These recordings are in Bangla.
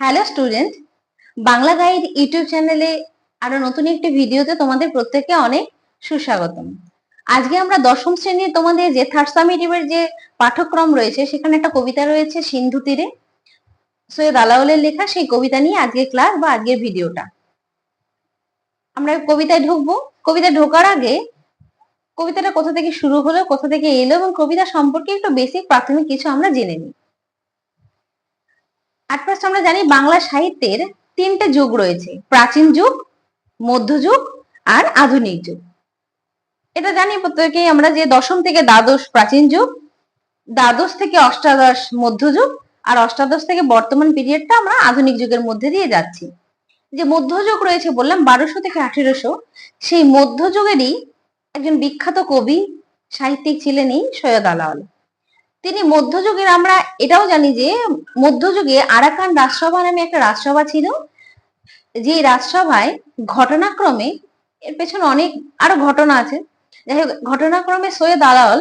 Hello student Bangla guide YouTube চ্যানেলে আরও নতুন একটি ভিডিওতে তোমাদের প্রত্যেককে অনেক সুস্বাগতম। আজকে আমরা দশম শ্রেণির তোমাদের যে থার্ড সামিটিভের যে পাঠ্যক্রম রয়েছে, সেখানে একটা কবিতা রয়েছে, সিন্ধু তীরে। সৈয়দ আলাউলের লেখা সেই কবিতা নিয়ে আজকে ক্লাস বা আজকের ভিডিওটা। আমরা কবিতায় ঢুকবো। কবিতা ঢোকার আগে কবিতাটা কোথা থেকে শুরু হলো, কোথা থেকে এলো এবং কবিতা সম্পর্কে একটু বেসিক প্রাথমিক কিছু আমরা জেনে নিই। আট ফার্স্ট আমরা জানি বাংলা সাহিত্যের তিনটে যুগ রয়েছে, প্রাচীন যুগ মধ্যযুগ আর আধুনিক যুগ। এটা জানি প্রত্যেকেই, আমরা যে দশম থেকে দ্বাদশ প্রাচীন যুগ, দ্বাদশ থেকে অষ্টাদশ মধ্যযুগ আর অষ্টাদশ থেকে বর্তমান পিরিয়ডটা আমরা আধুনিক যুগের মধ্যে দিয়ে যাচ্ছি। যে মধ্যযুগ রয়েছে বললাম, বারোশো থেকে আঠেরোশো, সেই মধ্যযুগেরই একজন বিখ্যাত কবি, সাহিত্যিক ছিলেন এই সৈয়দ আলাওল তিনি মধ্যযুগের, আমরা এটাও জানি যে মধ্যযুগে আরাকান রাজসভা নামে একটা রাজসভা ছিল, যে রাজসভায় ঘটনাক্রমে, এর পেছনে অনেক আরও ঘটনা আছে, যাই হোক, ঘটনাক্রমে সৈয়দ আলাল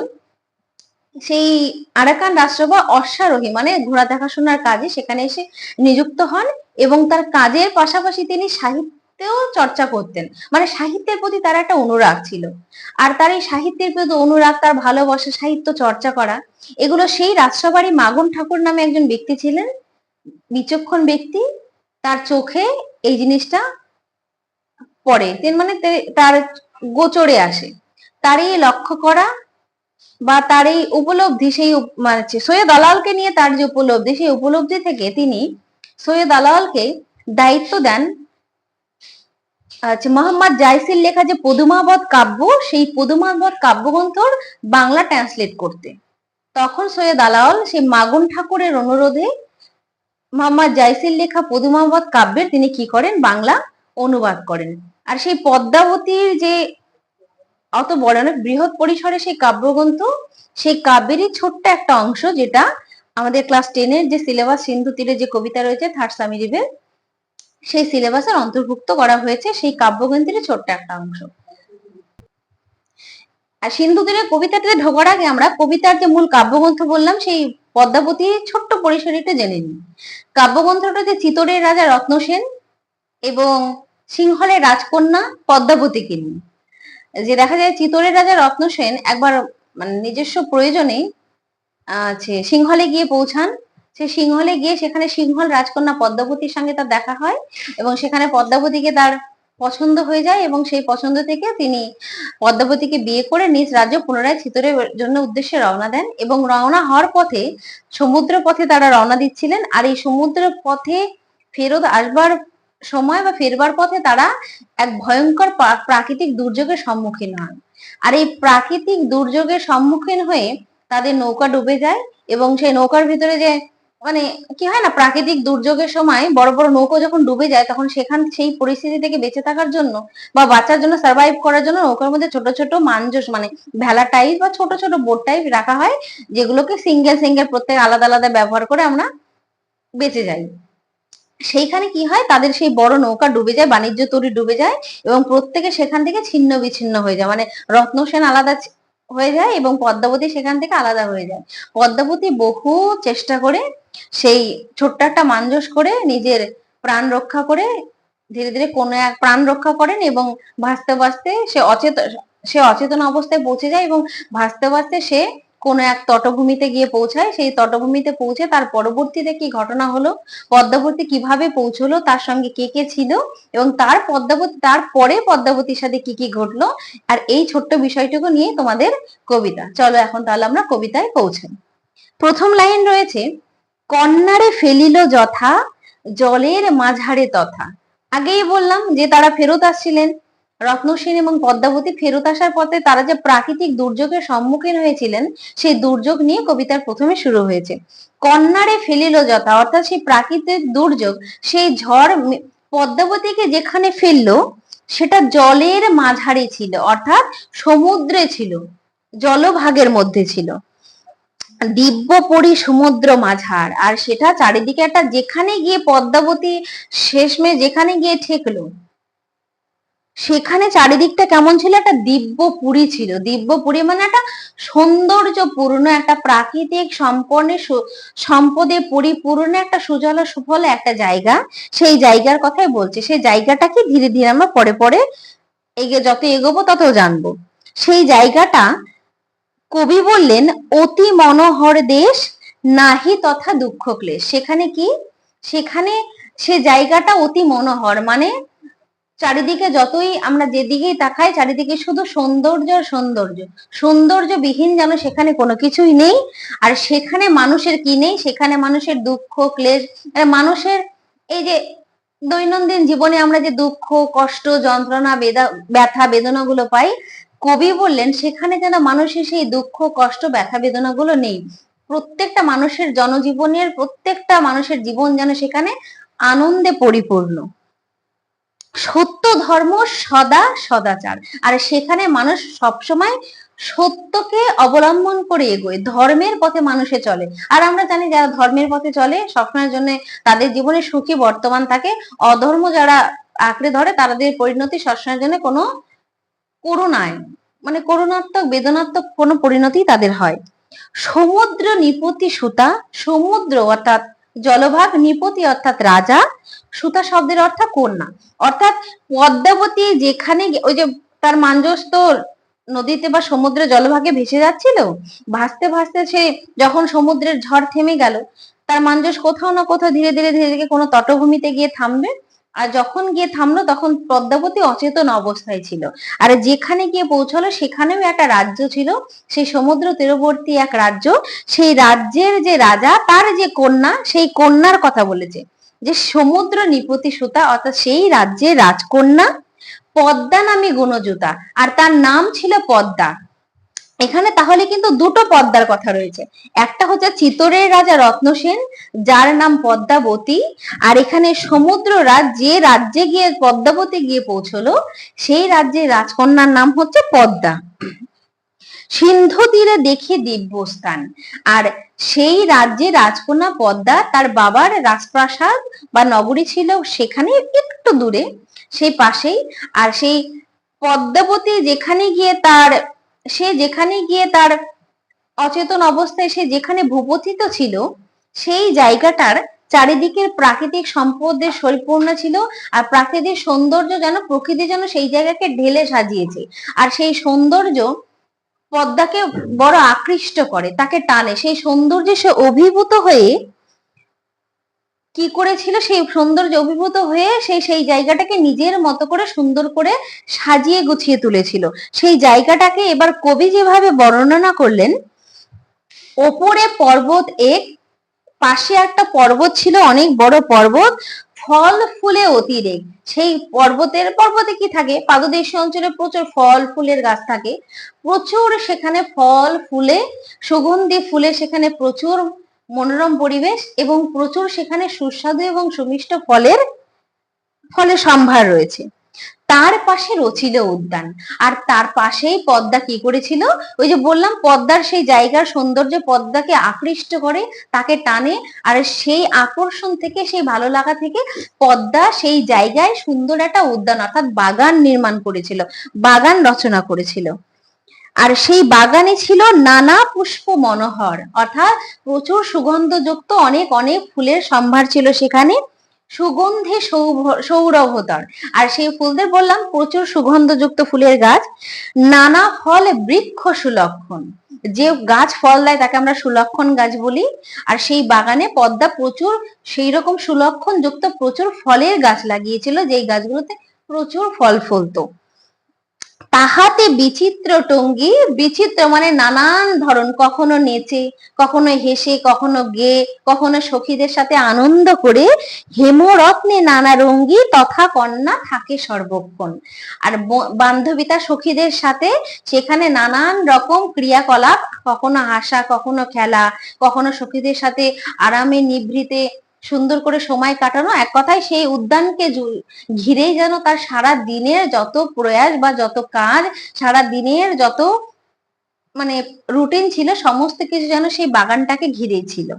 সেই আরাকান রাজসভা অশ্বারোহী মানে ঘোড়া দেখাশোনার কাজে সেখানে এসে নিযুক্ত হন এবং তার কাজের পাশাপাশি তিনি সাহিত্যেও চর্চা করতেন। মানে সাহিত্যের প্রতি তার একটা অনুরাগ ছিল। আর তার এই সাহিত্যের প্রতি অনুরাগ, তার ভালোবাসা, সাহিত্য চর্চা করা, এগুলো সেই রাজসভারই মাগন ঠাকুর নামে একজন ব্যক্তি ছিলেন, বিচক্ষণ ব্যক্তি। তার চোখে এই জিনিসটা পড়ে। মানে তার গোচরে আসে। তার এই লক্ষ্য করা বা তার এই উপলব্ধি সেই মানে সৈয়দ আলালকে নিয়ে তার যে উপলব্ধি, সেই উপলব্ধি থেকে তিনি সৈয়দ আলালকে দায়িত্ব দেন আচ্ছা মোহাম্মদ জাইসির লেখা যে পদুমাবধ কাব্য, সেই পদুমাবত কাব্যগ্রন্থর বাংলা ট্রান্সলেট করতে। তখন সৈয়দ আলাওল সেই মাগুন ঠাকুরের অনুরোধে মোহাম্মদ জাইসির লেখা পদুমাবত কাব্যের তিনি কি করেন? বাংলা অনুবাদ করেন। আর সেই পদ্মাবতীর যে অত বড় অনেক বৃহৎ পরিসরে সেই কাব্যগ্রন্থ, সেই কাব্যেরই ছোট্ট একটা অংশ যেটা আমাদের ক্লাস টেনের যে সিলেবাস সিন্ধু তীরে যে কবিতা রয়েছে থার্ড সামিরিভের সেই সিলেবাসের অন্তর্ভুক্ত করা হয়েছে সেই কাব্যগ্রন্থের ছোট্ট একটা অংশ। আর সিন্ধু তীরের কবিতাটাতে ঢোকার আগে আমরা কবিতার যে মূল কাব্যগ্রন্থ বললাম সেই পদ্মাবতী ছোট্ট পরিসরে জেনে নিই। কাব্যগ্রন্থটা যে চিতরের রাজা রত্নসেন এবং সিংহলের রাজকন্যা পদ্মাবতীকে নিয়ে যে দেখা যায় চিতরের রাজা রত্নসেন একবার মানে নিজস্ব প্রয়োজনে আহ, সিংহলে গিয়ে পৌঁছান সে সিংহলে গিয়ে সেখানে সিংহল রাজকন্যা পদ্মাবতীর সঙ্গে তার দেখা হয় এবং সেখানে পদ্মাবতীকে তার পছন্দ হয়ে যায় এবং সেই পছন্দ থেকে তিনি পদ্মাবতীকে বিয়ে করে নিজ রাজ্য পুনরায় চিতরের জন্য উদ্দেশ্যে রওনা দেন এবং রওনা হওয়ার পথে সমুদ্র পথে তারা রওনা দিচ্ছিলেন আর এই সমুদ্র পথে ফেরত আসবার সময় বা ফেরবার পথে তারা এক ভয়ঙ্কর প্রা- প্রাকৃতিক দুর্যোগের সম্মুখীন হন। আর এই প্রাকৃতিক দুর্যোগের সম্মুখীন হয়ে তাদের নৌকা ডুবে যায় এবং সেই নৌকার ভিতরে যে মানে কি হয় না, প্রাকৃতিক দুর্যোগের সময় বড় বড় নৌকো যখন ডুবে যায়, তখন সেখান, সেই পরিস্থিতি থেকে বেঁচে থাকার জন্য বা বাঁচার জন্য সার্ভাইভ করার জন্য নৌকার মধ্যে ছোট ছোট মানজস মানে ভেলা টাইপ বা ছোট ছোট বোট টাইপ রাখা হয়, যেগুলোকে সিঙ্গেল সিঙ্গেল প্রত্যেক আলাদা আলাদা ব্যবহার করে আমরা বেঁচে যাই। সেইখানে কি হয়, তাদের সেই বড় নৌকা ডুবে যায়, বাণিজ্য তরী ডুবে যায় এবং প্রত্যেকে সেখান থেকে ছিন্ন বিচ্ছিন্ন হয়ে যায় মানে রত্নসেন আলাদা হয়ে যায় এবং পদ্মাবতী সেখান থেকে আলাদা হয়ে যায়। পদ্মাবতী বহু চেষ্টা করে সেই ছোট্ট একটা মানজস করে নিজের প্রাণ রক্ষা করে ধীরে ধীরে কোনো এক প্রাণ রক্ষা করেন এবং ভাসতে ভাসতে সে অচেতন সে অচেতন অবস্থায় পৌঁছে যায় এবং ভাসতে ভাসতে সে কোনো এক তটভূমিতে গিয়ে পৌঁছায়। সেই তটভূমিতে পৌঁছে তার পরবর্তীতে কি ঘটনা হলো, পদ্মাবতী কীভাবে পৌঁছলো, তার সঙ্গে কে কে ছিল এবং তার পদ্মাবতী তারপরে পদ্মাবতীর সাথে কি কি ঘটলো, আর এই ছোট্ট বিষয়টুকু নিয়ে তোমাদের কবিতা। চলো এখন তাহলে আমরা কবিতায় পৌঁছাই। প্রথম লাইন রয়েছে কন্যারে ফেলিল যথা, জলের মাঝারে তথা। আগেই বললাম যে তারা ফেরত আসছিলেন। রত্নসেন এবং পদ্মাবতী ফেরত আসার পথে তারা যে প্রাকৃতিক দুর্যোগের সম্মুখীন হয়েছিলেন, সেই দুর্যোগ নিয়ে কবিতার প্রথমে শুরু হয়েছে। কন্যারে ফেলিল যথা, অর্থাৎ সেই প্রাকৃতিক দুর্যোগ, সেই ঝড় পদ্মাবতীকে যেখানে ফেলল, সেটা জলের মাঝারে ছিল, অর্থাৎ সমুদ্রে ছিল, জলভাগের মধ্যে ছিল। দিব্য পরি সমুদ্র মাঝার। আর সেটা চারিদিকে একটা যেখানে গিয়ে পদ্মাবতী শেষমে যেখানে গিয়ে ঠেকলো, সেখানে চারিদিকটা কেমন ছিল? একটা দিব্যপুরী ছিল। দিব্যপুরী মানে একটা সৌন্দর্যপূর্ণ, একটা প্রাকৃতিক সম্পন্ন সম্পদে পরিপূর্ণ একটা সুজল সুফল একটা জায়গা। সেই জায়গার কথাই বলছি। সেই জায়গাটাকে ধীরে ধীরে আমরা পরে পরে এগে, যত এগোবো তত জানব। সেই জায়গাটা কবি বললেন, অতি মনোহর দেশ, নাহি তথা দুঃখ ক্লেশ। সেখানে কি? সেখানে সে জায়গাটা অতি মনোহর। মানে চারিদিকে যতই আমরা যেদিকেই তাকাই, চারিদিকে শুধু সৌন্দর্য আর সৌন্দর্য। সৌন্দর্য বিহীন যেন সেখানে কোনো কিছুই নেই। আর সেখানে মানুষের কি নেই? সেখানে মানুষের দুঃখ, ক্লেশ। মানুষের এই যে দৈনন্দিন জীবনে আমরা যে দুঃখ, কষ্ট, যন্ত্রণা, বেদা, ব্যথা, বেদনাগুলো পাই কবি বললেন, সেখানে যেন মানুষের সেই দুঃখ, কষ্ট, ব্যথা বেদনাগুলো নেই। প্রত্যেকটা মানুষের জনজীবনের প্রত্যেকটা মানুষের জীবন যেন সেখানে আনন্দে পরিপূর্ণ। সত্য ধর্ম সদা সদাচার। আর সেখানে মানুষ সবসময় সত্যকে অবলম্বন করে এগোয়, ধর্মের পথে মানুষে চলে। আর আমরা জানি যারা ধর্মের পথে চলে, সবসময়ের জন্য তাদের জীবনে সুখী বর্তমান থাকে অধর্ম যারা আঁকড়ে ধরে, তাদের পরিণতি সবসময়ের জন্য কোনো করুণায় মানে করুণাত্মক, বেদনাত্মক কোনো পরিণতি তাদের হয়। সমুদ্র নিপতি সুতা, সমুদ্র অর্থাৎ জলভাগ নিপতি অর্থাৎ রাজা, সুতা শব্দের অর্থ কন্যা। অর্থাৎ পদ্মাবতী যেখানে ওই যে তার মাঞ্জস্ত নদীতে বা সমুদ্রে জলভাগে ভেসে যাচ্ছিল, ভাসতে ভাসতে সে যখন সমুদ্রের ঝড় থেমে গেল, তার মাঞ্জস কোথাও না কোথাও ধীরে ধীরে ধীরে ধীরে কোনো তটভূমিতে গিয়ে থামবে। আর যখন গিয়ে থামলো তখন পদ্মাবতী অচেতন অবস্থায় ছিল। আর যেখানে গিয়ে পৌঁছালো সেখানেও একটা রাজ্য ছিল। সেই সমুদ্র তীরবর্তী এক রাজ্য। সেই রাজ্যের যে রাজা, তার যে কন্যা, সেই কন্যার কথা বলেছে। যে সমুদ্র নিপতি সুতা, অর্থাৎ সেই রাজ্যের রাজকন্যা পদ্মা নামে গুণজুতা আর তার নাম ছিল পদ্মা। এখানে তাহলে কিন্তু দুটো পদ্মার কথা রয়েছে। একটা হচ্ছে চিতরের রাজা রত্নসেন, যার নাম পদ্মাবতী, আর এখানে সমুদ্র রাজ যে রাজ্যে গিয়ে পদ্মাবতী গিয়ে পৌঁছলো, সেই রাজ্যের রাজকন্যার নাম হচ্ছে পদ্মা। সিন্ধু তীরে দেখি দিব্যস্থান, আর সেই রাজ্যে রাজকন্যা পদ্মা তার বাবার রাজপ্রাসাদ বা নগরী ছিল সেখানে একটু দূরে, সেই পাশেই, আর সেই পদ্মাবতী যেখানে গিয়ে তার সে যেখানে গিয়ে তার অচেতন অবস্থায় সে যেখানে ভূপতিত ছিল, সেই জায়গাটার চারিদিকের প্রাকৃতিক সম্পদের পরিপূর্ণ ছিল আর প্রাকৃতিক সৌন্দর্য যেন, প্রকৃতি যেন সেই জায়গাকে ঢেলে সাজিয়েছে। আর সেই সৌন্দর্য পদ্মাকে বড় আকৃষ্ট করে, তাকে টানে। সেই সৌন্দর্যে সে অভিভূত হয়ে কি করেছিল? সেই সৌন্দর্য অভিভূত হয়ে সেই সেই জায়গাটাকে নিজের মতো করে সুন্দর করে সাজিয়ে গুছিয়ে তুলেছিল। সেই জায়গাটাকে এবার কবি যেভাবে বর্ণনা করলেন, ওপরে পর্বত এক, পাশে একটা পর্বত ছিল, অনেক বড় পর্বত, ফল ফুলে অতিরেক। সেই পর্বতের, পর্বতে কি থাকে? পাদদেশীয় অঞ্চলে প্রচুর ফল ফুলের গাছ থাকে। প্রচুর সেখানে ফল ফুলে, সুগন্ধি ফুলে সেখানে প্রচুর মনোরম পরিবেশ এবং প্রচুর সেখানে সুস্বাদু এবং সুমিষ্ট ফলের ফলের সম্ভার রয়েছে। তার পাশে রচিল উদ্যান। আর তার পাশেই পদ্মা কি করেছিল? ওই যে বললাম, পদ্মার সেই জায়গার সৌন্দর্য পদ্মাকে আকৃষ্ট করে, তাকে টানে, আর সেই আকর্ষণ থেকে, সেই ভালো লাগা থেকে পদ্মা সেই জায়গায় সুন্দর একটা উদ্যান, অর্থাৎ বাগান নির্মাণ করেছিল, বাগান রচনা করেছিল। আর সেই বাগানে ছিল নানা পুষ্প মনোহর অর্থাৎ প্রচুর সুগন্ধযুক্ত অনেক অনেক ফুলের সম্ভার ছিল সেখানে। সুগন্ধে সৌরভতর আর সেই ফুলদের বললাম, প্রচুর সুগন্ধযুক্ত ফুলের গাছ। নানা ফল বৃক্ষ সুলক্ষণ। যে গাছ ফল দেয় তাকে আমরা সুলক্ষণ গাছ বলি। আর সেই বাগানে পদ্মা প্রচুর সেই রকম সুলক্ষণ যুক্ত প্রচুর ফলের গাছ লাগিয়েছিল, যেই গাছগুলোতে প্রচুর ফল ফলতো। তাহাতে বিচিত্র টঙ্গি, বিচিত্র মানে নানান ধরন, কখনো নেচে, কখনো হেসে, কখনো গেয়ে কখনো সখীদের সাথে আনন্দ করে হেমরত্নে নানা রঙ্গী তথা কন্যা থাকে সর্বক্ষণ। আর ব- বান্ধবী তার সখীদের সাথে সেখানে নানান রকম ক্রিয়াকলাপ, কখনো হাসা, কখনো খেলা, কখনো সখীদের সাথে আরামে নিভৃতে সুন্দর করে সময় কাটানো। এক কথায় সেই উদ্যানকে ঘিরেই যেন তার সারা দিনের যত প্রয়াস বা যত কাজ, সারা দিনের যত মানে রুটিন ছিল, সমস্ত কিছু যেন সেই বাগানটাকে ঘিরেই ছিল।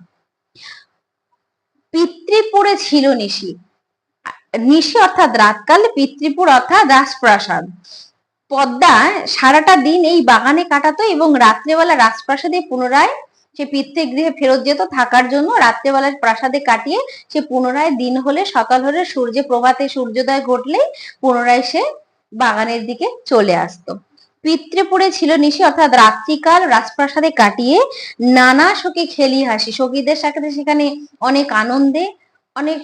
পিতৃপুরে ছিল নিশি। নিশি অর্থাৎ রাতকাল, পিতৃপুর অর্থাৎ রাজপ্রাসাদ। পদ্মা সারাটা দিন এই বাগানে কাটাতো এবং রাত্রেবেলা রাজপ্রাসাদে পুনরায় সে পিতৃ গৃহে ফেরত যেত থাকার জন্য রাত্রেবেলা প্রাসাদে কাটিয়ে সে পুনরায় দিন হলে সকাল হলে সূর্য প্রভাতে সূর্যোদয় ঘটলেই পুনরায় সে বাগানের দিকে চলে আসতো। পিতৃপুরে ছিল নিশি অর্থাৎ রাত্রিকাল রাজপ্রাসাদে কাটিয়ে নানা শোকে খেলি হাসি। সখীদের সাথে সেখানে অনেক আনন্দে, অনেক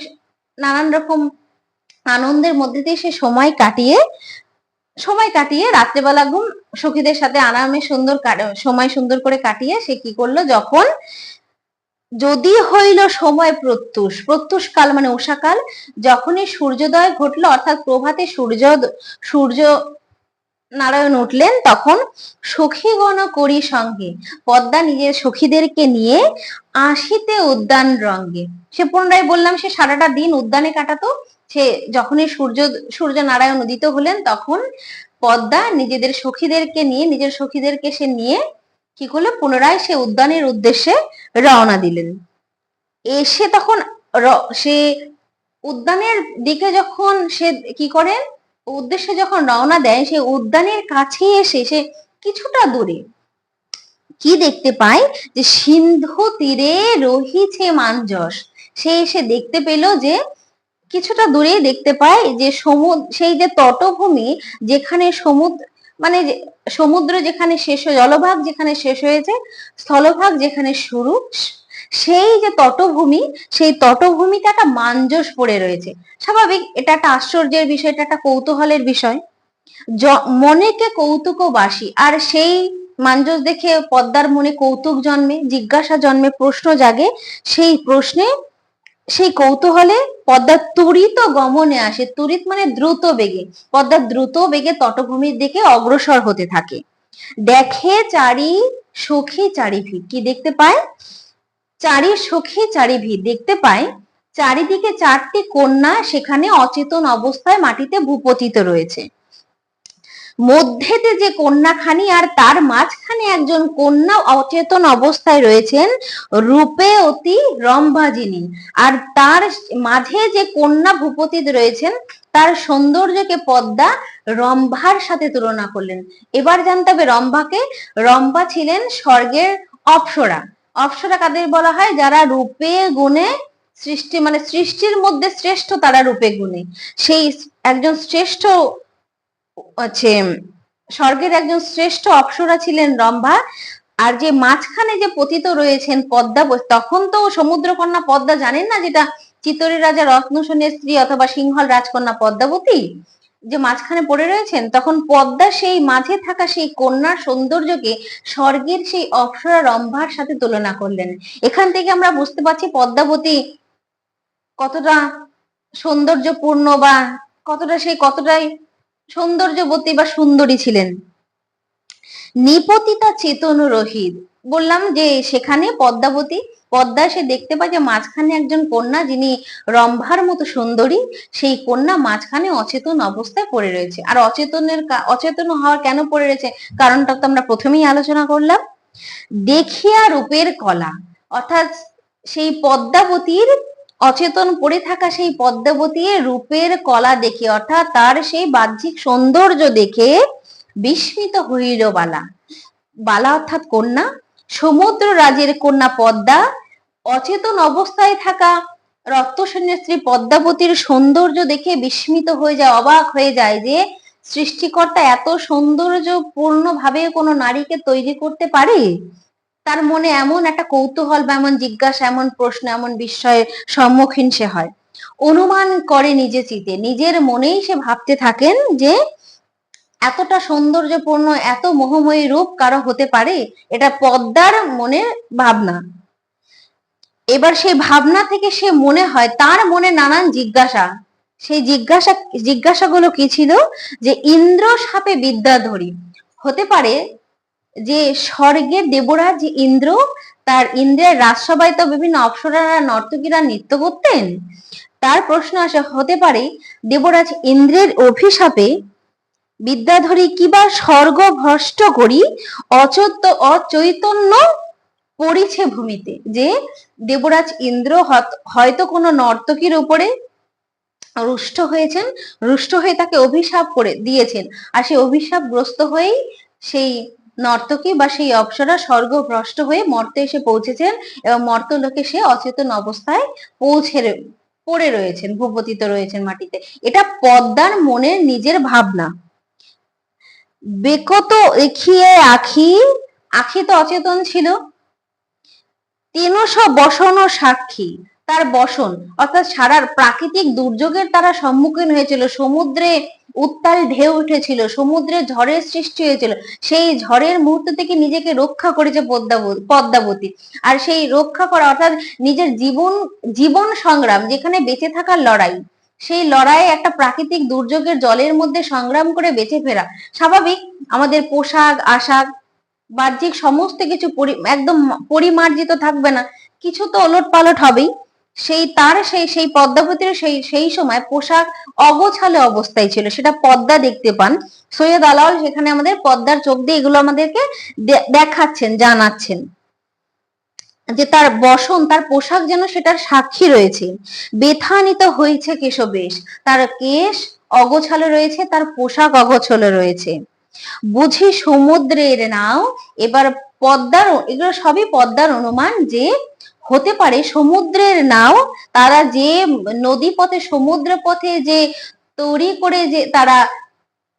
নানান রকম আনন্দের মধ্যে দিয়ে সে সময় কাটিয়ে সময় কাটিয়ে রাত্রেবেলা ঘুম সখীদের সাথে আরামে সুন্দর সময় সুন্দর করে কাটিয়ে সে কি করল? যখন যদি হইল সময় প্রত্যুষ প্রত্যুষ কাল মানে উষাকাল যখনই সূর্যোদয় ঘটলো, অর্থাৎ প্রভাতে সূর্য সূর্য নারায়ণ উঠলেন, তখন সখীগণ করি সঙ্গে, পদ্মা নিজের সখীদেরকে নিয়ে আসিতে উদ্যান রঙ্গে। সে পুনরায় বললাম, সে সারাটা দিন উদ্যানে কাটাতো সে যখনই সূর্য সূর্য নারায়ণ উদিত হলেন, তখন পদ্মা নিজেদের সখীদেরকে নিয়ে, নিজের সখীদেরকে সে নিয়ে কি করল? পুনরায় সে উদ্যানের উদ্দেশ্যে রওনা দিলেন। এসে তখন সে উদ্যানের দিকে যখন সে কি করেন উদ্দেশ্যে যখন রওনা দেয়, সে উদ্যানের কাছে এসে সে কিছুটা দূরে কি দেখতে পায়? যে সিন্ধু তীরে রহিছে মাঞ্জস সে এসে দেখতে পেল যে কিছুটা দূরেই দেখতে পায় যে সমুদ্র সেই যে তটভূমি যেখানে সমুদ্র মানে সমুদ্র যেখানে শেষ হয়ে, জলভাগ যেখানে শেষ হয়েছে, স্থলভাগ যেখানে শুরু, সেই যে তটভূমি, সেই তটভূমিতে একটা মাঞ্জস পড়ে রয়েছে। স্বাভাবিক, এটা একটা আশ্চর্যের বিষয়, এটা একটা কৌতূহলের বিষয়। মনেকে কৌতুক বাসি আর সেই মাঞ্জস দেখে পদ্মার মনে কৌতুক জন্মে, জিজ্ঞাসা জন্মে, প্রশ্ন জাগে, সেই প্রশ্নে সেই কৌতূহলে পদ্মা তুরিত গমনে আসে। তুরিত মানে দ্রুত বেগে। পদ্মা দ্রুত বেগে তটভূমির দিকে অগ্রসর হতে থাকে। দেখে চারি সখী চারি ভিড়। কি দেখতে পায়? চারি সখী চারি ভিড়। দেখতে পায়, চারিদিকে চারটি কন্যা সেখানে অচেতন অবস্থায় মাটিতে ভূপতিত রয়েছে। মধ্যেতে যে কন্যাখানি আর তার মাঝখানে একজন কন্যা অচেতন অবস্থায় রয়েছেন রূপে অতি রম্ভাজিনী। আর তার মাঝে যে কন্যা ভূপতিত রয়েছেন, তার সৌন্দর্যকে পদ্মা রম্ভার সাথে তুলনা করলেন। এবার জানতে হবে রম্ভাকে। রম্ভা ছিলেন স্বর্গের অপ্সরা। অপ্সরা কাদের বলা হয়? যারা রূপে গুণে সৃষ্টি মানে সৃষ্টির মধ্যে শ্রেষ্ঠ তারা রূপে গুণে। সেই একজন শ্রেষ্ঠ হচ্ছে, স্বর্গের একজন শ্রেষ্ঠ অপ্সরা ছিলেন রম্ভা। আর যে মাঝখানে যে পতিত রয়েছেন পদ্মা, তখন তো সমুদ্রকন্যা পদ্মা জানেন না যেটা চিতরের রাজা রত্নসেনের স্ত্রী অথবা সিংহল রাজকন্যা পদ্মাবতী? যে মাঝখানে পড়ে রয়েছেন, তখন পদ্মা সেই মাঝে থাকা সেই কন্যার সৌন্দর্যকে স্বর্গের সেই অপ্সরা রম্ভার সাথে তুলনা করলেন। এখান থেকে আমরা বুঝতে পারছি পদ্মাবতী কতটা সৌন্দর্যপূর্ণ বা কতটা সেই কতটাই সৌন্দর্যবতী বা সুন্দরী ছিলেন। নিপতিতা চেতন রহিত। বললাম যে সেখানে পদ্মাবতী পদ্মা সে দেখতে পায় যে মাঝখানে একজন কন্যা যিনি রম্ভার মতো সুন্দরী, সেই কন্যা মাঝখানে অচেতন অবস্থায় পড়ে রয়েছে। আর অচেতনের অচেতন হওয়ার কেন পড়ে রয়েছে? কারণটা তো আমরা প্রথমেই আলোচনা করলাম। দেখিয়া রূপের কলা, অর্থাৎ সেই পদ্মাবতীর অচেতন পড়ে থাকা সেই পদ্মাবতীর রূপের কলা দেখে, অর্থাৎ তার সেই বাহ্যিক সৌন্দর্য দেখে বিস্মিত হইল বালা। বালা অর্থাৎ কন্যা, সমুদ্র রাজের কন্যা পদ্মা, অচেতন অবস্থায় থাকা রক্তসৈন্যের স্ত্রী পদ্মাবতীর সৌন্দর্য দেখে বিস্মিত হয়ে যায়, অবাক হয়ে যায় যে সৃষ্টিকর্তা এত সৌন্দর্যপূর্ণ ভাবে কোনো নারীকে তৈরি করতে পারে। তার মনে এমন একটা কৌতূহল বা এমন জিজ্ঞাসা, এমন প্রশ্ন, এমন বিস্ময়ের সম্মুখীন সে হয়। অনুমান করে নিজে চিতে। নিজের মনেই সে ভাবতে থাকেন যে, এতটা সৌন্দর্যপূর্ণ, এত মোহময়ী রূপ কারও হতে পারে, এটা পদ্মার মনের ভাবনা। এবার সেই ভাবনা থেকে সে মনে হয়, তার মনে নানান জিজ্ঞাসা। সেই জিজ্ঞাসা, জিজ্ঞাসাগুলো কি ছিল? যে ইন্দ্র সাপে বিদ্যাধরী। হতে পারে যে স্বর্গের দেবরাজ ইন্দ্র, তার ইন্দ্রের রাজসভায় তো বিভিন্ন অপ্সরারা, নর্তকীরা নৃত্য করতেন। তার প্রশ্ন আসে, হতে পারে দেবরাজ ইন্দ্রের অভিশাপে বিদ্যাধরী কিবা স্বর্গ ভ্রষ্ট করি অচৈত অচৈতন্য পড়িছে ভূমিতে। যে দেবরাজ ইন্দ্র হয়তো কোনো নর্তকীর উপরে রুষ্ট হয়েছেন, রুষ্ট হয়ে তাকে অভিশাপ করে দিয়েছেন। আর সেই অভিশাপগ্রস্ত হয়েই সেই নর্তকী বা সেই অপ্সরা স্বর্গভ্রষ্ট হয়ে মর্তে এসে পৌঁছেছেন এবং মর্তলোকে সে অচেতন অবস্থায় পৌঁছে পড়ে রয়েছেন, ভূপতিত রয়েছেন মাটিতে। এটা পদ্মার মনের নিজের ভাবনা। বেকত এখিয়ে আখি আখি তো অচেতন ছিল। তেনস বসন সাক্ষী, তার বসন, অর্থাৎ সারার প্রাকৃতিক দুর্যোগের তারা সম্মুখীন হয়েছিল। সমুদ্রে উত্তাল ঢেউ উঠেছিল সমুদ্রে ঝড়ের সৃষ্টি হয়েছিল। সেই ঝড়ের মুহূর্ত থেকে নিজেকে রক্ষা করেছে পদ্মাব- পদ্মাবতী। আর সেই রক্ষা করা অর্থাৎ নিজের জীবন জীবন সংগ্রাম, যেখানে বেঁচে থাকার লড়াই। সেই লড়াইয়ে একটা প্রাকৃতিক দুর্যোগের জলের মধ্যে সংগ্রাম করে বেঁচে ফেরা। স্বাভাবিক, আমাদের পোশাক, আশাক, বাহ্যিক সমস্ত কিছু একদম পরিমার্জিত থাকবে না। কিছু তো ওলট পালট হবেই। সেই তার সেই সেই পদ্মাবতীর সেই সেই সময় পোশাক অগোছালো অবস্থায় ছিল। সেটা পদ্মা দেখতে পান। সৈয়দ আলাউল সেখানে আমাদের পদ্মার চোখ দিয়ে এগুলো আমাদেরকে দেখাচ্ছেন, জানাচ্ছেন। যে তার বসন, তার পোশাক যেন সেটার সাক্ষী রয়েছে। বেথানিত হয়েছে কেশবেশ তার কেশ অগোছালো রয়েছে, তার পোশাক অগোছালো রয়েছে। বুঝি সমুদ্রের নাও, এবার পদ্মার, এগুলো সবই পদ্মার অনুমান যে হতে পারে সমুদ্রের নাও, তারা যে নদী পথে সমুদ্র পথে যে তৈরি করে যে তারা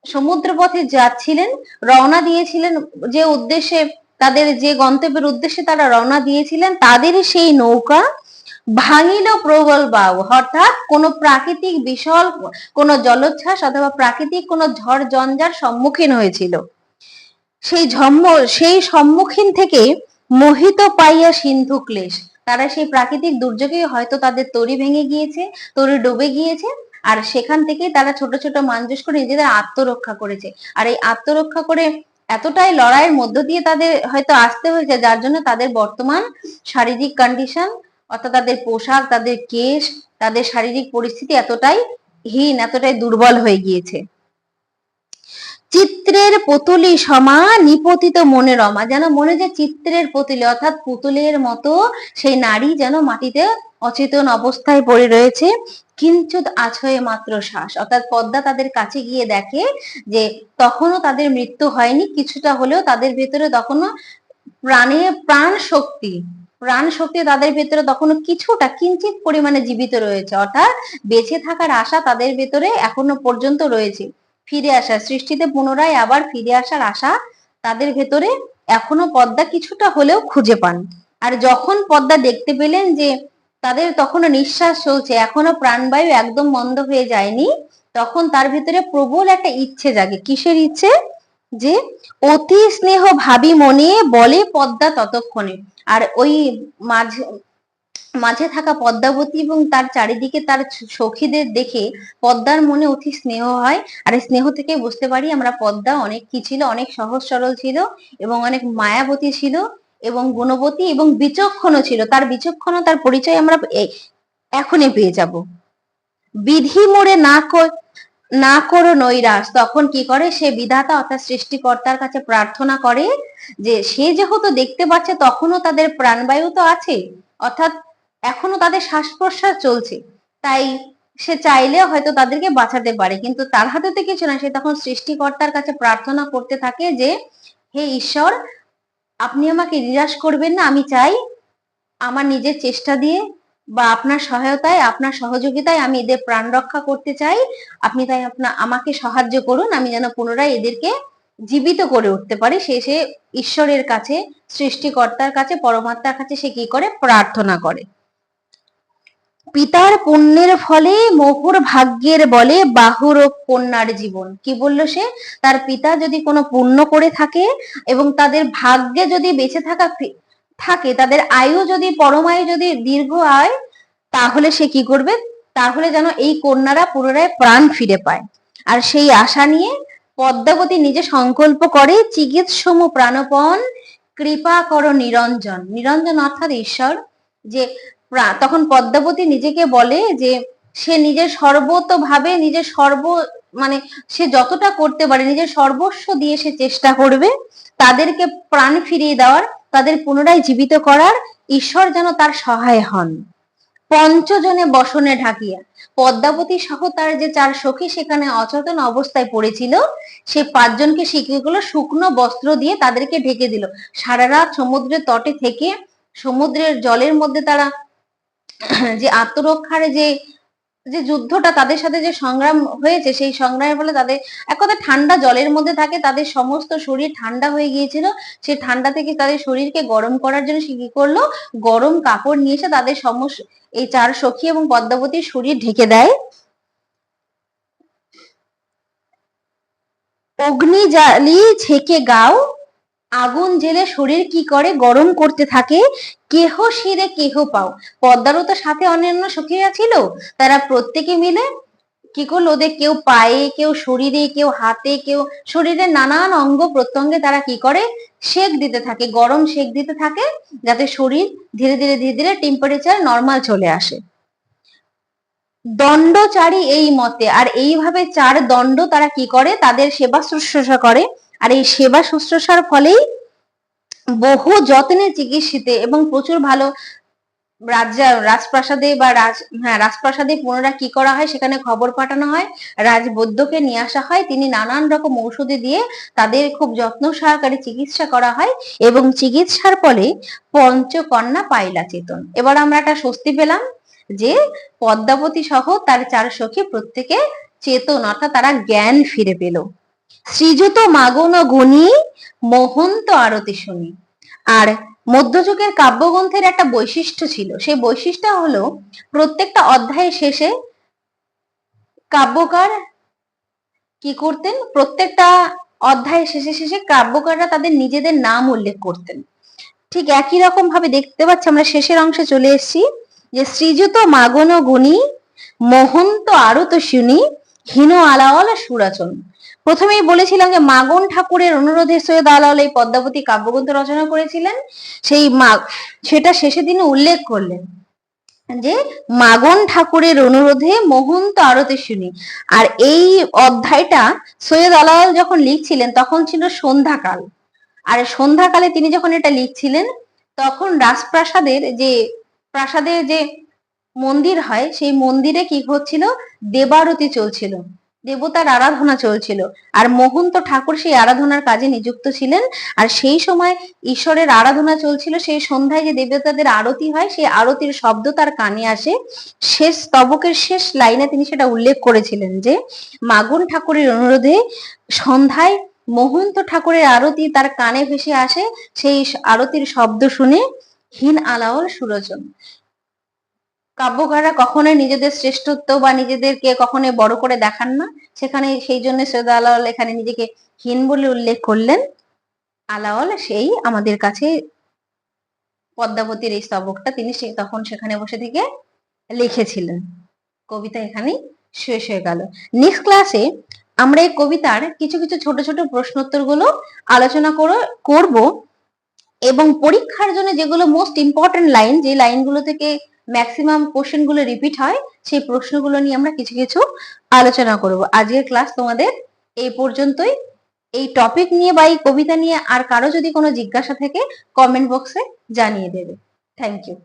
সমুদ্র পথে যাচ্ছিলেন, রওনা দিয়েছিলেন, যে উদ্দেশ্যে তাদের যে গন্তব্যের উদ্দেশ্যে তারা রওনা দিয়েছিলেন তাদের সেই নৌকা ভাঙিল প্রবল বাউ। অর্থাৎ কোন প্রাকৃতিক বিশাল কোন জলোচ্ছ্বাস অথবা প্রাকৃতিক কোন ঝড় জঞ্জার সম্মুখীন হয়েছিল। সেই ঝম্ম সেই সম্মুখীন থেকে মোহিত পাইয়া সিন্ধু ক্লেশ। তারা সেই প্রাকৃতিক দুর্যোগে হয়তো তাদের তরি ভেঙে গিয়েছে, তরি ডুবে গিয়েছে, আর সেখান থেকে তারা ছোট ছোট মাঞ্জুস করে নিজেদের আত্মরক্ষা করেছে। আর এই আত্মরক্ষা করে এতটাই লড়াইয়ের মধ্য দিয়ে তাদের হয়তো আসতে হয়েছে, যার জন্য তাদের বর্তমান শারীরিক কন্ডিশন অর্থাৎ তাদের পোশাক, তাদের কেশ, তাদের শারীরিক পরিস্থিতি এতটাই হীন, এতটাই দুর্বল হয়ে গিয়েছে। চিত্রের পুতুলি সমা নিপতিত মনে রমা, যেন মনে যে চিত্রের পুতুলি, অর্থাৎ পুতুলের মতো সেই নারী যেন মাটিতে অচেতন অবস্থায় পড়ে রয়েছে। কিঞ্চুত আছয়ে মাত্র শ্বাস। অর্থাৎ পদ্মা তাদের কাছে গিয়ে দেখে যে তখনও তাদের মৃত্যু হয়নি, কিছুটা হলেও তাদের ভেতরে তখনও প্রাণে প্রাণ শক্তি প্রাণ শক্তি তাদের ভেতরে তখনও কিছুটা কিঞ্চিত পরিমাণে জীবিত রয়েছে। অর্থাৎ বেঁচে থাকার আশা তাদের ভেতরে এখনও পর্যন্ত রয়েছে। ফিরে আসা, সৃষ্টিতে পুনরায় আবার ফিরে আসার আশা তাদের ভেতরে এখনও পদ্মা কিছুটা হলেও খুঁজে পান। আর যখন পদ্মা দেখতে পেলেন যে তাদের তখনও নিঃশ্বাস চলছে, এখনও প্রাণবায়ু একদম বন্ধ হয়ে যায়নি, তখন তার ভিতরে প্রবল একটা ইচ্ছে জাগে। কিসের ইচ্ছে? যে অতি স্নেহ ভাবি মনে বলে পদ্মা ততক্ষণে। আর ওই মাঝে মাঝে থাকা পদ্মাবতী এবং তার চারিদিকে তার সখীদের দেখে পদ্মার মনে অতি স্নেহ হয়। আর এই স্নেহ থেকে বুঝতে পারি আমরা পদ্মা অনেক কি ছিল, অনেক সহজ সরল ছিল এবং অনেক মায়াবতী ছিল এবং গুণবতী এবং বিচক্ষণও ছিল। তার বিচক্ষণ তার পরিচয় আমরা এখনই পেয়ে যাব। বিধি মোড়ে না কর, না করো নৈরাশ। তখন কি করে? সে বিধাতা অর্থাৎ সৃষ্টিকর্তার কাছে প্রার্থনা করে যে, সে যেহেতু দেখতে পাচ্ছে তখনও তাদের প্রাণবায়ু তো আছে। অর্থাৎ এখনও তাদের শ্বাস প্রশ্বাস চলছে। তাই সে চাইলে হয়তো তাদেরকে বাঁচাতে পারে, কিন্তু তার হাতে তো কিছু না। সে তখন সৃষ্টিকর্তার কাছে প্রার্থনা করতে থাকে যে, হে ঈশ্বর, আপনি আমাকে নিরাশ করবেন না। আমি চাই আমার নিজের চেষ্টা দিয়ে বা আপনার সহায়তায়, আপনার সহযোগিতায় আমি এদের প্রাণ রক্ষা করতে চাই। আপনি তাই আপনা, আমাকে সাহায্য করুন। আমি যেন পুনরায় এদেরকে জীবিত করে উঠতে পারি। সে সে ঈশ্বরের কাছে, সৃষ্টিকর্তার কাছে, পরমাত্মার কাছে সে কি করে? প্রার্থনা করে। পিতার পুণ্যের ফলে মহুর ভাগ্যের বলে বাহুর কন্যার জীবন। কি বলল সে? তার পিতা যদি কোনো পুণ্য করে থাকে এবং তাদের ভাগ্যে যদি বেঁচে থাকা থাকে, তাদের আয়ু যদি, পরমায়ু যদি দীর্ঘ আয়, তাহলে সে কি করবে? তাহলে যেন এই কন্যারা পুনরায় প্রাণ ফিরে পায়। আর সেই আশা নিয়ে পদ্মাবতী নিজে সংকল্প করে, চিকিৎসম প্রাণপণ, কৃপা করো নিরঞ্জন। নিরঞ্জন অর্থাৎ ঈশ্বর, যে তখন পদ্মাবতী নিজেকে বলে যে, সে নিজের সর্বতভাবে নিজের সর্ব মানে সে যতটা করতে পারে, নিজের সর্বস্ব দিয়ে সে চেষ্টা করবে, তাদেরকে প্রাণ ফিরিয়ে দেওয়ার, তাদের পুনরায় জীবিত করার, ঈশ্বর যেন তার সহায় হন। পঞ্চজনে বসনে ঢাকিয়া। পদ্মাবতী সহ তার যে চার সখী সেখানে অচেতন অবস্থায় পড়েছিল, সে পাঁচজনকে শিখিয়ে গুলো, শুকনো বস্ত্র দিয়ে তাদেরকে ঢেকে দিল। সারা রাত সমুদ্রের তটে থেকে, সমুদ্রের জলের মধ্যে তারা যে আত্মরক্ষার যে যে যুদ্ধটা তাদের সাথে যে সংগ্রাম হয়েছে, সেই সংগ্রামের ফলে তাদের এক কথা ঠান্ডা জলের মধ্যে থাকে, তাদের সমস্ত শরীর ঠান্ডা হয়ে গিয়েছিল। সেই ঠান্ডা থেকে তাদের শরীরকে গরম করার জন্য সে কি করল? গরম কাপড় নিয়ে এসে তাদের সমস্ত এই চার সখী এবং পদ্মাবতীর শরীর ঢেকে দেয়। অগ্নি জ্বালি ছেকে গাও আগুন জেলে শরীর কি করে গরম করতে থাকে? কেহ শিরে কেহ পাও। পদ্মারও তো সাথে অন্যান্য সখীরা ছিল। তারা প্রত্যেকে মিলে কি করল ওদের কেউ পায়ে, কেউ শরীরে, কেউ হাতে, কেউ শরীরের নানান অঙ্গ প্রত্যঙ্গে তারা কি করে? সেক দিতে থাকে, গরম সেক দিতে থাকে, যাতে শরীর ধীরে ধীরে ধীরে ধীরে টেম্পারেচার নর্মাল চলে আসে। দণ্ডচারী এই মতে। আর এইভাবে চার দণ্ড তারা কি করে? তাদের সেবা শুশ্রূষা করে। আর এই সেবা শুশ্রূষার ফলেই বহু যত্নে চিকিৎসিতে এবং প্রচুর ভালো রাজ্য রাজপ্রাসাদে বা রাজ হ্যাঁ রাজপ্রাসাদে পুনরায় কি করা হয় সেখানে খবর পাঠানো হয়। রাজ রাজবৈদ্যকে নিয়ে আসা হয়। তিনি নানান রকম ঔষধি দিয়ে তাদের খুব যত্ন সহকারে চিকিৎসা করা হয় এবং চিকিৎসার ফলে পঞ্চকন্যা পাইলা চেতন। এবার আমরা একটা স্বস্তি পেলাম যে পদ্মাবতী সহ তার চার সখী প্রত্যেকে চেতন, অর্থাৎ তারা জ্ঞান ফিরে পেল। শ্রীযুত মাগন গুণী মহন্ত আরতি শুনি। আর মধ্যযুগের কাব্যগ্রন্থের একটা বৈশিষ্ট্য ছিল। সেই বৈশিষ্ট্য হলো, প্রত্যেকটা অধ্যায়ের শেষে কাব্যকার কি করতেন? প্রত্যেকটা অধ্যায়ের শেষে শেষে কাব্যকাররা তাদের নিজেদের নাম উল্লেখ করতেন। ঠিক একই রকম ভাবে দেখতে পাচ্ছি, আমরা শেষের অংশে চলে এসেছি যে, শ্রীযুত মাগন গুণী মহন্ত আরত শুনি হীন আলাওয়ালা সুরাচন। প্রথমেই বলেছিলাম যে মাগন ঠাকুরের অনুরোধে সৈয়দ আলাওয়াল এই পদ্মাবতী কাব্যগ্রন্থ রচনা করেছিলেন। সেই মাগ, সেটা শেষে দিনে উল্লেখ করলেন যে মাগন ঠাকুরের অনুরোধে মোহন্ত আরতি শুনি। আর এই অধ্যায়টা সৈয়দ আলাওয়াল যখন লিখছিলেন তখন ছিল সন্ধ্যাকাল। আর সন্ধ্যাকালে তিনি যখন এটা লিখছিলেন, তখন রাজপ্রাসাদের যে, প্রাসাদের যে মন্দির হয়, সেই মন্দিরে কি হচ্ছিল? দেবারতি চলছিল। দেবতার আরাধনা চলছিল। আর মোহন্ত ঠাকুর সেই আরাধনার কাজে নিযুক্ত ছিলেন। আর সেই সময় ঈশ্বরের আরাধনা চলছিল, সেই সন্ধ্যায় যে দেবতাদের আরতি হয়, সেই আরতির শব্দ তার কানে আসে। শেষ স্তবকের শেষ লাইনে তিনি সেটা উল্লেখ করেছিলেন যে, মাগুন ঠাকুরের অনুরোধে সন্ধ্যায় মোহন্ত ঠাকুরের আরতি তার কানে ভেসে আসে। সেই আরতির শব্দ শুনে হীন আলাওল সুরজন। কাব্যকাররা কখনোই নিজেদের শ্রেষ্ঠত্ব বা নিজেদেরকে কখনোই বড় করে দেখান না। সেখানে সেই জন্য সৈয়দ আলাওয়াল এখানে নিজেকে হীন বলে উল্লেখ করলেন। আলাওয়াল সেই আমাদের কাছে পদ্মাবতীর এই স্তবকটা তিনি সে তখন সেখানে বসে থেকে লিখেছিলেন। কবিতা এখানেই শেষ হয়ে গেল। নেক্সট ক্লাসে আমরা এই কবিতার কিছু কিছু ছোট ছোট প্রশ্নোত্তরগুলো আলোচনা করব এবং পরীক্ষার জন্য যেগুলো মোস্ট ইম্পর্টেন্ট লাইন যে লাইনগুলো থেকে ম্যাক্সিমাম কোশ্চেনগুলো রিপিট হয়, সেই প্রশ্নগুলো নিয়ে আমরা কিছু কিছু আলোচনা করব। আজকের ক্লাস তোমাদের এই পর্যন্তই। এই টপিক নিয়ে বা এই কবিতা নিয়ে আর কারও যদি কোনো জিজ্ঞাসা থাকে কমেন্ট বক্সে জানিয়ে দেবে। Thank you